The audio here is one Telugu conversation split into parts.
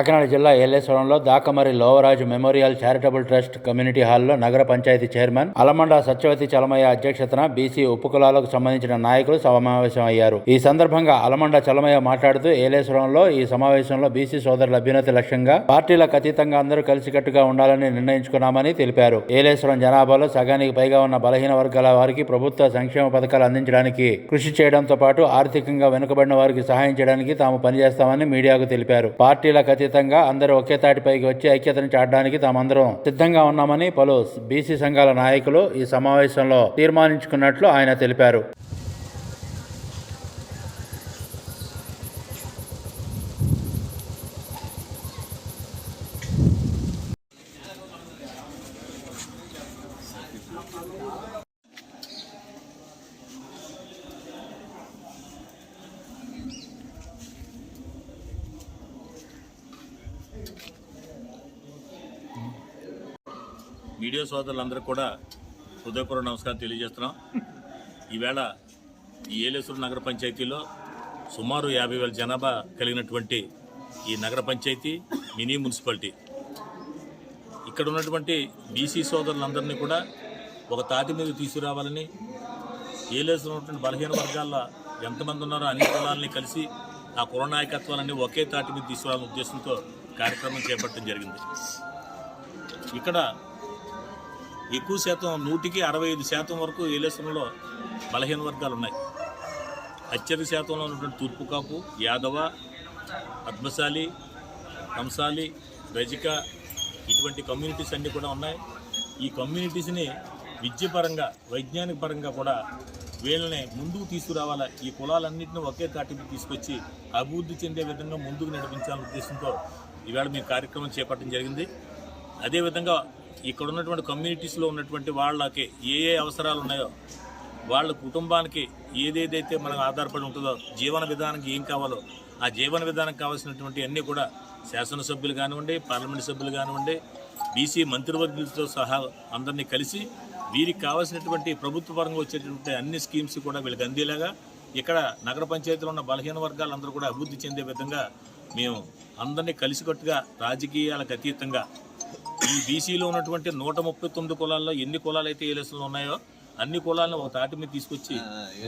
కాకినాడ జిల్లా ఏలేశ్వరంలో Dakamari Lovaraju memorial charitable trust community హాల్లో నగర పంచాయతీ చైర్మన్ అలమండ సత్యవతి చలమయ్య అధ్యక్షతన బీసీ ఉపకులాలకు సంబంధించిన నాయకులు సమావేశం అయ్యారు. ఈ సందర్భంగా అలమండ చలమయ్య మాట్లాడుతూ ఏలేశ్వరంలో ఈ సమావేశంలో బీసీ సోదరుల అభ్యున్నతి లక్ష్యంగా పార్టీలకు అతీతంగా అందరూ కలిసికట్టుగా ఉండాలని నిర్ణయించుకున్నామని తెలిపారు. ఏలేశ్వరం జనాభాలో సగానికి పైగా ఉన్న బలహీన వర్గాల వారికి ప్రభుత్వ సంక్షేమ పథకాలు అందించడానికి కృషి చేయడంతో పాటు ఆర్థికంగా వెనుకబడిన వారికి సహాయం చేయడానికి తాము పనిచేస్తామని మీడియాకు తెలిపారు. పార్టీలకు అతీతంగా అందరూ ఒకే తాటిపైకి వచ్చి ఐక్యతను చాటడానికి తామందరం సిద్ధంగా ఉన్నామని పలు బీసీ సంఘాల నాయకులు ఈ సమావేశంలో తీర్మానించుకున్నట్లు ఆయన తెలిపారు. మీడియా సోదరులందరూ కూడా హృదయపూర్వ నమస్కారం తెలియజేస్తున్నాం. ఈవేళ ఈ ఏలేశ్వరం నగర పంచాయతీలో సుమారు యాభై వేల జనాభా కలిగినటువంటి ఈ నగర పంచాయతీ మినీ మున్సిపాలిటీ. ఇక్కడ ఉన్నటువంటి బీసీ సోదరులందరినీ కూడా ఒక తాటి మీద తీసుకురావాలని ఏలేశ్వరం ఉన్నటువంటి బలహీన వర్గాల ఎంతమంది ఉన్నారో అన్ని కులాలని కలిసి ఆ కుల నాయకత్వాలన్నీ ఒకే తాటి మీద తీసుకురావాలనే ఉద్దేశంతో కార్యక్రమం చేపట్టడం జరిగింది. ఇక్కడ ఎక్కువ శాతం నూటికి అరవై ఐదు శాతం వరకు ఏలేశ్వరంలో బలహీన వర్గాలు ఉన్నాయి? అత్యధిక శాతంలో ఉన్నటువంటి తూర్పు కాపు యాదవ పద్మశాలి కంసాలి రజిక ఇటువంటి కమ్యూనిటీస్ అన్నీ కూడా ఉన్నాయి. ఈ కమ్యూనిటీస్ని విద్యపరంగా వైజ్ఞానిక పరంగా కూడా వీళ్ళని ముందుకు తీసుకురావాలా? ఈ కులాలన్నింటినీ ఒకే తాటికి తీసుకొచ్చి అభివృద్ధి చెందే విధంగా ముందుకు నడిపించాలనే ఉద్దేశంతో ఈవేళ మీ కార్యక్రమం చేపట్టడం జరిగింది. అదేవిధంగా ఇక్కడ ఉన్నటువంటి కమ్యూనిటీస్లో ఉన్నటువంటి వాళ్ళకి ఏ ఏ అవసరాలు ఉన్నాయో వాళ్ళ కుటుంబానికి ఏదేదైతే మనకు ఆధారపడి ఉంటుందో జీవన విధానానికి ఏం కావాలో ఆ జీవన విధానం కావాల్సినటువంటి అన్నీ కూడా శాసనసభ్యులు కానివ్వండి పార్లమెంట్ సభ్యులు కానివ్వండి బీసీ మంత్రివర్గులతో సహా అందరినీ కలిసి వీరికి కావాల్సినటువంటి ప్రభుత్వ పరంగా వచ్చేటటువంటి అన్ని స్కీమ్స్ కూడా వీళ్ళకి అందేలాగా ఇక్కడ నగర పంచాయతీలో ఉన్న బలహీన వర్గాలందరూ కూడా అభివృద్ధి చెందే విధంగా మేము అందరినీ కలిసికట్టుగా రాజకీయాలకు అతీతంగా ఈ బీసీలో ఉన్నటువంటి నూట ముప్పై తొమ్మిది కులాల్లో ఎన్ని కులాలు అయితే ఏలేసులు ఉన్నాయో అన్ని కులాలను ఒక తాటి మీద తీసుకొచ్చి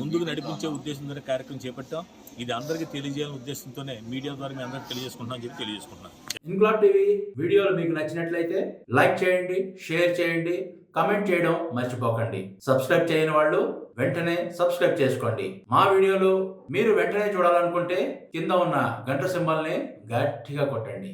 ముందుకు నడిపించే ఉద్దేశంతోనే కార్యక్రమం చేపట్టాం. ఇది అందరికీ తెలియజేయాలనే ఉద్దేశంతోనే మీడియా ద్వారా మీ అందరికీ తెలియజేసుకుంటున్నాం చెప్పి తెలియజేసుకుంటున్నాం. ఇంక్లాబ్ టీవీ వీడియోలు మీకు నచ్చినట్లయితే లైక్ చేయండి షేర్ చేయండి కమెంట్ చేయడం మర్చిపోకండి. సబ్స్క్రైబ్ చేయని వాళ్ళు వెంటనే సబ్స్క్రైబ్ చేసుకోండి. మా వీడియోలు మీరు వెంటనే చూడాలనుకుంటే కింద ఉన్న గంట సింబల్ని గట్టిగా కొట్టండి.